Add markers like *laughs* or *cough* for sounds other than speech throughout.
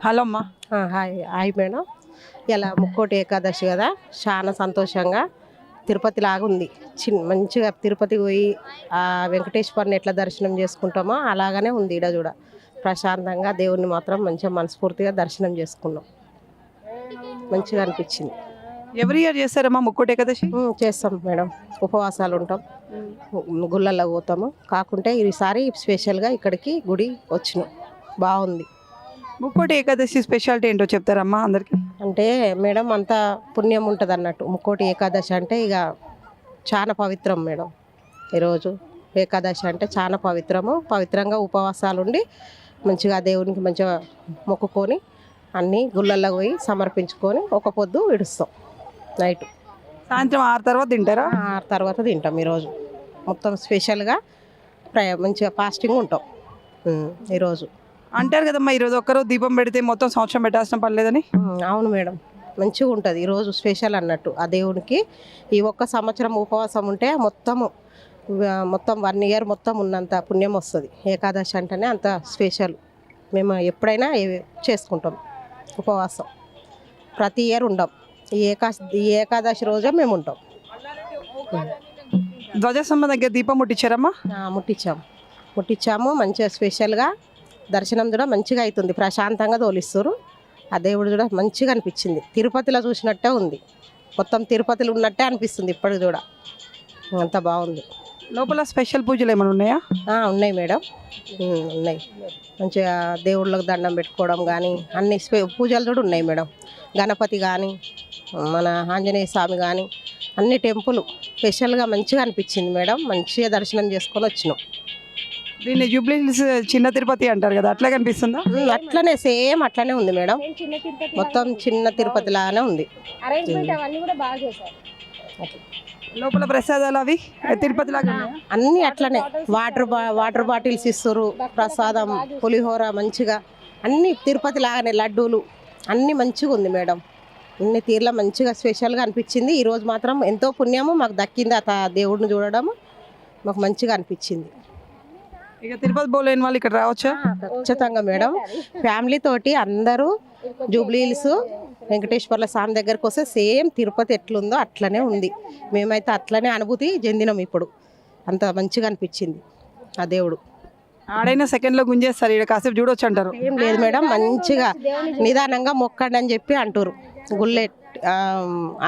Hello అమ్మా hi. Hi madam. ఇలా ముక్కోటి ఏకాదశి కదా చాలా సంతోషంగా తిరుపతి లాగా ఉంది. చిన్న మంచిగా తిరుపతి పోయి ఆ వెంకటేశ్వరుని ఎట్లా దర్శనం చేసుకుంటామో అలాగనే ఉంది ఈడ చూడ ప్రశాంతంగా దేవుణ్ణి మాత్రం మంచిగా మనస్ఫూర్తిగా దర్శనం చేసుకున్నాం. మంచిగా అనిపించింది. ఎవరి ఇయర్ చేస్తారమ్మా ముక్కోటి ఏకాదశి? చేస్తాం మేడం. ఉపవాసాలు ఉంటాం. గుళ్ళల్లో పోతాము. కాకుంటే ఈసారి స్పెషల్గా ఇక్కడికి గుడి వచ్చినాం. బాగుంది. ముక్కోటి ఏకాదశి స్పెషాలిటీ ఏంటో చెప్తారమ్మా అందరికి. అంటే మేడం అంత పుణ్యం ఉంటుంది అన్నట్టు ముక్కోటి ఏకాదశి అంటే ఇక చాలా పవిత్రం మేడం. ఈరోజు ఏకాదశి అంటే చాలా పవిత్రము. పవిత్రంగా ఉపవాసాలు ఉండి మంచిగా దేవునికి మంచిగా మొక్కుకొని అన్నీ గుళ్ళల్లో పోయి సమర్పించుకొని ఒక పొద్దు విడుస్తాం నైట్. సాయంత్రం ఆరు తర్వాత తింటారా? ఆ తర్వాత తింటాం ఈరోజు. మొత్తం స్పెషల్గా ప్రయ మంచిగా ఫాస్టింగ్ ఉంటాం. ఈరోజు. అంటారు కదమ్మా ఈరోజు ఒక్కరోజు దీపం పెడితే మొత్తం సంవత్సరం పెట్టాల్సిన పర్లేదని అవును మేడం. మంచిగా ఉంటుంది. ఈరోజు స్పెషల్ అన్నట్టు. ఆ దేవునికి ఈ ఒక్క సంవత్సరం ఉపవాసం ఉంటే మొత్తము మొత్తం వన్ ఇయర్ మొత్తం ఉన్నంత పుణ్యం వస్తుంది. ఏకాదశి అంటేనే అంత స్పెషల్. మేము ఎప్పుడైనా చేసుకుంటాం ఉపవాసం. ప్రతి ఇయర్ ఉండం. ఈ ఏకా ఈ ఏకాదశి రోజే మేము ఉంటాం. ధ్వజస్తంభ దగ్గర దీపం ముట్టించారమ్మా? ముట్టించాము ముట్టించాము. మంచిగా స్పెషల్గా దర్శనం కూడా మంచిగా అవుతుంది ప్రశాంతంగా తోలిస్తారు ఆ దేవుడు కూడా మంచిగా అనిపించింది. తిరుపతిలో చూసినట్టే ఉంది. మొత్తం తిరుపతిలో ఉన్నట్టే అనిపిస్తుంది ఇప్పటికి కూడా అంత బాగుంది. లోపల స్పెషల్ పూజలు ఏమైనా ఉన్నాయా? ఉన్నాయి మేడం. ఉన్నాయి. మంచిగా దేవుళ్ళకు దండం పెట్టుకోవడం కానీ అన్ని పూజలు కూడా ఉన్నాయి మేడం. గణపతి కానీ మన ఆంజనేయ స్వామి కానీ అన్ని టెంపుల్ స్పెషల్గా మంచిగా అనిపించింది మేడం. మంచిగా దర్శనం చేసుకొని వచ్చినాం. దీన్ని జూబ్లీ హిల్స్ చిన్న తిరుపతి అంటారు కదా అట్లా కనిపిస్తుందా? అట్లనే సేమ్ అట్లనే ఉంది మేడం. మొత్తం చిన్న తిరుపతి లాగానే ఉంది. అరేంజ్మెంట్ అవన్నీ కూడా బాగా చేశారు. లోపల ప్రసాదాలు అవి? తిరుపతి లాగా? అన్నీ అట్లనే. వాటర్ బా వాటర్ బాటిల్స్ ఇస్తారు ప్రసాదం పులిహోర మంచిగా. అన్ని తిరుపతి లాగానే లడ్డూలు అన్నీ మంచిగా ఉంది మేడం. అన్ని తీర్ల మంచిగా స్పెషల్గా అనిపించింది. ఈరోజు మాత్రం ఎంతో పుణ్యము మాకు దక్కింది ఆ దేవుడిని చూడడం మాకు మంచిగా అనిపించింది. ఇక తిరుపతి పోలేని వాళ్ళు ఇక్కడ రావచ్చా? ఖచ్చితంగా మేడం. ఫ్యామిలీ తోటి అందరూ జూబ్లీ హిల్స్ వెంకటేశ్వర్ల స్వామి దగ్గరకు వస్తే సేమ్ తిరుపతి ఎట్లుందో అట్లనే ఉంది. మేమైతే అట్లనే అనుభూతి చెందినాం ఇప్పుడు. అంత మంచిగా అనిపించింది ఆ దేవుడు. ఆడైనా సెకండ్లో గుంజేస్తారు ఇక్కడ కాసేపు చూడొచ్చు అంటారు. ఏం లేదు మేడం మంచిగా నిదానంగా మొక్కండి అని చెప్పి అంటారు గుళ్ళె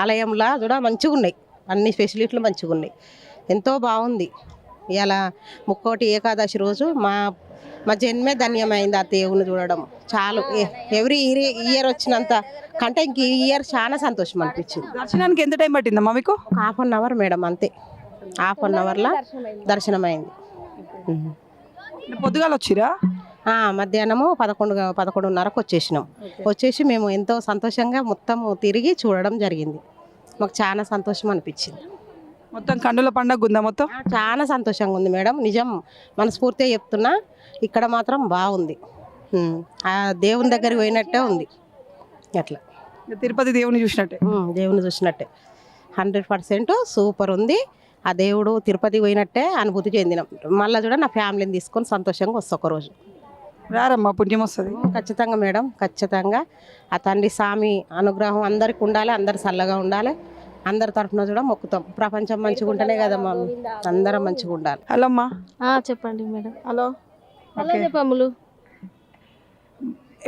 ఆలయంలా కూడా మంచిగా ఉన్నాయి అన్ని ఫెసిలిటీలు మంచిగా ఉన్నాయి ఎంతో బాగుంది. ఇలా ముక్కోటి ఏకాదశి రోజు మా మా జన్మే ధన్యమైంది ఆ దేవుని చూడడం. చాలు. ఎవ్రీ ఇయర్ ఇయర్ వచ్చినంత కంటే ఇంక ఈ ఇయర్ చాలా సంతోషం అనిపించింది. దర్శనానికి ఎంత టైం పట్టిందమ్మా మీకు? హాఫ్ అన్ అవర్ మేడం అంతే. హాఫ్ అన్ అవర్లో దర్శనం అయింది ఉహు. పొద్దుగాల వచ్చిరా? మధ్యాహ్నము పదకొండు పదకొండున్నరకు వచ్చేసినాం. వచ్చేసి మేము ఎంతో సంతోషంగా మొత్తం తిరిగి చూడడం జరిగింది. మాకు చాలా సంతోషం అనిపించింది. మొత్తం కండుల పండగ ఉందా మొత్తం? చాలా సంతోషంగా ఉంది మేడం. నిజం మనస్ఫూర్తిగా చెప్తున్నా. ఇక్కడ మాత్రం బాగుంది. ఆ దేవుని దగ్గరికి పోయినట్టే ఉంది. అట్లా. తిరుపతి దేవుని చూసినట్టే? దేవుని చూసినట్టే. హండ్రెడ్ పర్సెంట్ సూపర్ ఉంది. ఆ దేవుడు తిరుపతి పోయినట్టే అనుభూతి చెందినాం. మళ్ళీ కూడా నా ఫ్యామిలీని తీసుకొని సంతోషంగా వస్తా ఒక రోజు. రారమ్మా పుణ్యం వస్తుంది. ఖచ్చితంగా మేడం ఖచ్చితంగా. ఆ తండ్రి స్వామి అనుగ్రహం అందరికి ఉండాలి అందరు చల్లగా ఉండాలి. అందరి తరఫున కూడా మొక్కుతాం. ప్రపంచం మంచిగా ఉంటేనే కదా మనం అందరం మంచిగా ఉండాలి. హలో అమ్మా చెప్పండి మేడం. హలో. హలో చెప్పమ్ములు.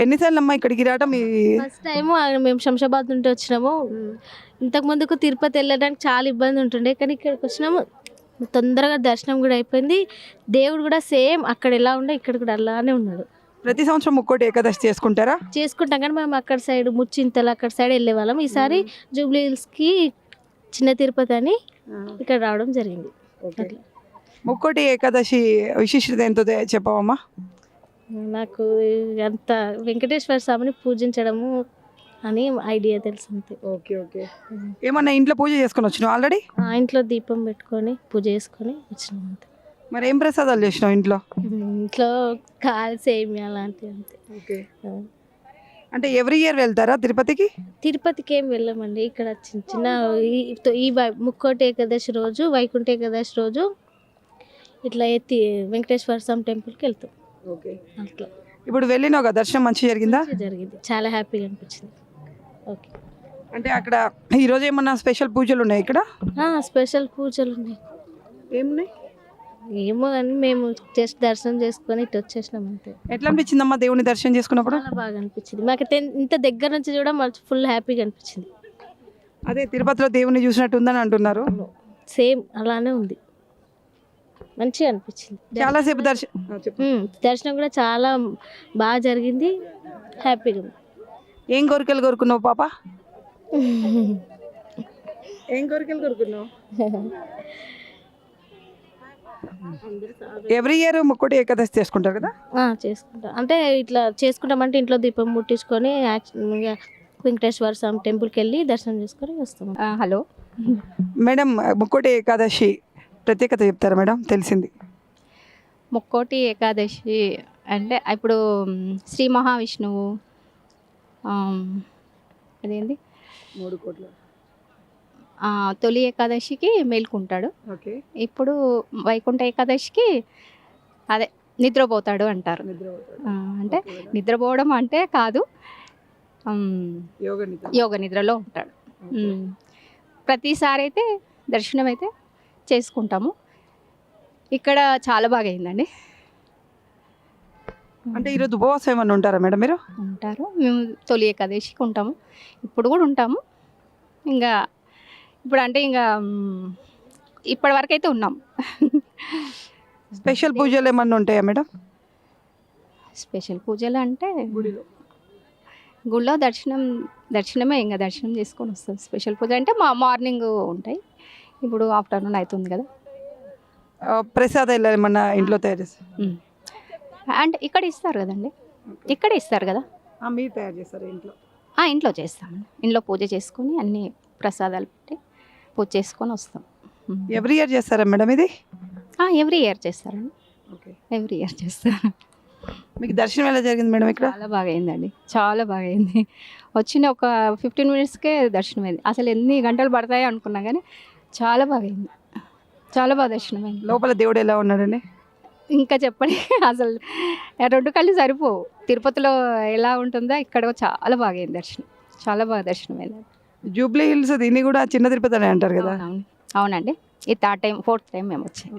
ఎన్నిసార్లు అమ్మా ఇక్కడికి రావటం? ఫస్ట్ టైం మేము శంషాబాద్ నుండి వచ్చినాము. ఇంతకు ముందుకు తిరుపతి వెళ్ళడానికి చాలా ఇబ్బంది ఉంటుండే కానీ ఇక్కడికి వచ్చినాము. తొందరగా దర్శనం కూడా అయిపోయింది. దేవుడు కూడా సేమ్ అక్కడ ఎలా ఉండే ఇక్కడ కూడా అలానే ఉన్నాడు. ప్రతి సంవత్సరం ముక్కోటి ఏకాదశి చేసుకుంటారా? చేసుకుంటాం కానీ మేము అక్కడ సైడ్ ముచ్చింతలు అక్కడ సైడ్ వెళ్ళే వాళ్ళం ఈసారి జూబ్లీ హిల్స్కి చిన్న తిరుపతి అని ఇక్కడ రావడం జరిగింది. ముక్కోటి ఏకాదశి విశిష్టత ఎంతో చెప్పవమ్మా. నాకు అంత వెంకటేశ్వర స్వామిని పూజించడము అని ఐడియా తెలుసు అంతే. Okay okay. ఏమన్నా ఇంట్లో పూజ చేసుకొని వచ్చినావు ఆల్రెడీ? ఇంట్లో దీపం పెట్టుకొని పూజ చేసుకొని వచ్చినాం అంతే. మరి ఏం ప్రసాదాలు చేసినావు ఇంట్లో? ఇంట్లో కాల్ సేమియా లాంటివి అంతే. ఓకే. అంటే ఎవ్రీ ఇయర్ వెళ్తారా తిరుపతికి? తిరుపతికి ఏం వెళ్ళమండి. ఇక్కడ చిన్న చిన్న ఈ- ఈ వై- ముక్కోటి ఏకాదశి రోజు వైకుంఠ ఏకాదశి రోజు ఇట్లా ఎత్తి వెంకటేశ్వర స్వామి టెంపుల్కి వెళ్తాం. ఓకే. అట్లా. ఇప్పుడు వెళ్ళినావు కదా? దర్శనం మంచిగా జరిగిందా? మంచిగా జరిగింది. చాలా హ్యాపీగా అనిపించింది. ఓకే. అంటే అక్కడ ఈరోజు ఏమన్నా స్పెషల్ పూజలు ఉన్నాయి ఇక్కడ? స్పెషల్ పూజలు ఉన్నాయి. ఏమున్నాయి? ఏమో కానీ మేము జస్ట్ దర్శనం చేసుకొని ఇటు వచ్చేసినాం అంతే. ఎట్లా అనిపించిందమ్మా దేవుని దర్శనం చేసుకున్నప్పుడు? చాలా బాగా అనిపించింది. మాకైతే ఇంత దగ్గర నుంచి చూడడం ఫుల్ హ్యాపీగా అనిపించింది. అదే తిరుపతిలో దేవుని చూసినట్టు ఉందని అంటున్నారు. సేమ్ అలానే ఉంది. మంచిగా అనిపించింది. చాలాసేపు దర్శనం ఉమ్, దర్శనం కూడా చాలా బాగా జరిగింది. హ్యాపీగా ఉంది. ఏం కోరికలు కోరుకున్నావు పాప? *laughs* ఏం కోరికలు కోరుకున్నావు? *laughs* ఎవ్రీ ఇయర్ ముక్కోటి ఏకాదశి చేసుకుంటారు కదా? ఆ, చేసుకుంటాం. అంటే ఇట్లా చేసుకుంటామంటే ఇంట్లో దీపం ముట్టించుకొని వెంకటేశ్వర స్వామి టెంపుల్కి వెళ్ళి దర్శనం చేసుకొని వస్తాం. హలో. మేడం ముక్కోటి ఏకాదశి ప్రత్యేకత చెప్తారా మేడం? తెలిసింది. ముక్కోటి ఏకాదశి అంటే ఇప్పుడు శ్రీ మహావిష్ణువు అదేంది? మూడు కోట్ల. తొలి ఏకాదశికి మేల్కుంటాడు. ఓకే. ఇప్పుడు వైకుంఠ ఏకాదశికి అదే నిద్రపోతాడు అంటారు. అంటే నిద్రపోవడం అంటే కాదు యోగ నిద్ర. యోగ నిద్రలో ఉంటాడు. ప్రతిసారి అయితే దర్శనం అయితే చేసుకుంటాము. ఇక్కడ చాలా బాగా అయిందండి. అంటే ఈరోజు ఉపవాసం ఏమన్నా ఉంటారా మేడం మీరు? ఉంటారు. మేము తొలి ఏకాదశికి ఉంటాము. ఇప్పుడు కూడా ఉంటాము. ఇంకా ఇప్పుడు అంటే ఇంకా ఇప్పటి వరకు అయితే ఉన్నాం. స్పెషల్ పూజలు ఏమన్నా ఉంటాయా మేడం? స్పెషల్ పూజలు అంటే గుళ్ళో దర్శనం దర్శనమే ఇంకా దర్శనం చేసుకొని వస్తాం. స్పెషల్ పూజ అంటే మా మార్నింగ్ ఉంటాయి. ఇప్పుడు ఆఫ్టర్నూన్ అవుతుంది కదా. ప్రసాదాలు ఏమన్నా ఇంట్లో తయారు చేస్తారు. అండ్ ఇక్కడ ఇస్తారు కదండి? ఇక్కడ ఇస్తారు కదా? మీరు తయారు చేస్తారు ఇంట్లో. ఆ, ఇంట్లో చేస్తామండి ఇంట్లో పూజ చేసుకొని అన్ని ప్రసాదాలు పెట్టి పూజ చేసుకొని వస్తాం ఎవ్రీ ఇయర్ చేస్తారా మేడం ఇది? ఎవ్రీ ఇయర్ చేస్తారండి. ఓకే ఎవ్రీ ఇయర్ చేస్తారు. మీకు దర్శనం ఎలా జరిగింది మేడం ఇక్కడ? చాలా బాగా అయిందండి చాలా బాగా అయింది వచ్చిన ఒక ఫిఫ్టీన్ మినిట్స్కే దర్శనం అయింది అసలు ఎన్ని గంటలు పడతాయి అనుకున్నా కానీ చాలా బాగా అయింది చాలా బాగా దర్శనం అయింది లోపల దేవుడు ఎలా ఉన్నాడండి? ఇంకా చెప్పండి. *laughs* అసలు రెండు కళ్ళు సరిపోవు. తిరుపతిలో ఎలా ఉంటుందో ఇక్కడ చాలా బాగా అయింది దర్శనం. చాలా బాగా దర్శనం అయింది జూబ్లీ హిల్స్ దీన్ని కూడా చిన్న తిరుపతి అని అంటారు కదా? అవునండి. ఈ థర్డ్ టైం ఫోర్త్ టైం మేము వచ్చాం.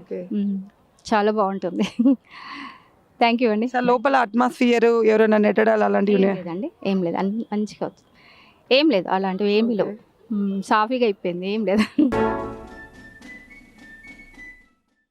చాలా బాగుంటుంది. థ్యాంక్ యూ అండి. సార్ లోపల అట్మాస్ఫియర్ ఎవరైనా నెట్టడాలు అలాంటివి లేదండి. ఏం లేదు. మంచిగా అవుతుంది. ఏం లేదు. అలాంటివి ఏమీ లేవు. సాఫీగా అయిపోయింది. ఏం లేదు.